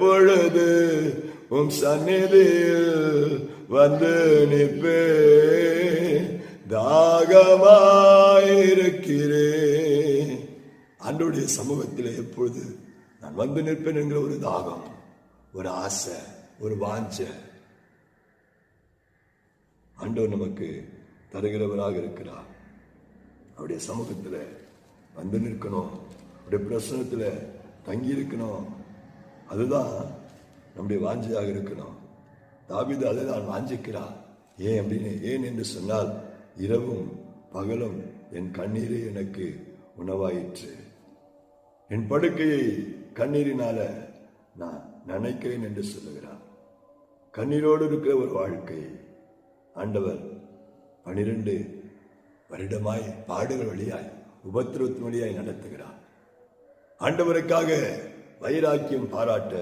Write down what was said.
பொழுது உம் சந்நிதியில் வந்து நிற்பே தாகமாயிருக்கிறேன். அன்றுடைய சமூகத்தில் எப்பொழுது நான் வந்து நிற்பேன் என்கிற ஒரு தாகம் ஒரு ஆசை ஒரு வாஞ்ச ஆண்டவர் நமக்கு தருகிறவராக இருக்கிறார். அவருடைய சமூகத்தில் வந்து நிற்கணும். அவருடைய பிரசனத்தில் தங்கி இருக்கணும் அதுதான் நம்முடைய வாஞ்சியாக இருக்கணும். தாவிது அதை தான் வாஞ்சிக்கிறார். ஏன் அப்படின்னு ஏன் என்று சொன்னால் இரவும் பகலும் என் கண்ணீரே எனக்கு உணவாயிற்று. என் படுக்கையை கண்ணீரினால நான் நினைக்கிறேன் என்று சொல்லுகிறார். கண்ணீரோடு இருக்கிற ஒரு வாழ்க்கை. ஆண்டவர் பனிரெண்டு வருடமாய் பாடுகள் வழியாய் உபத்திரத்தின் வழியாய் நடத்துகிறார். ஆண்டவருக்காக வைராக்கியம் பாராட்ட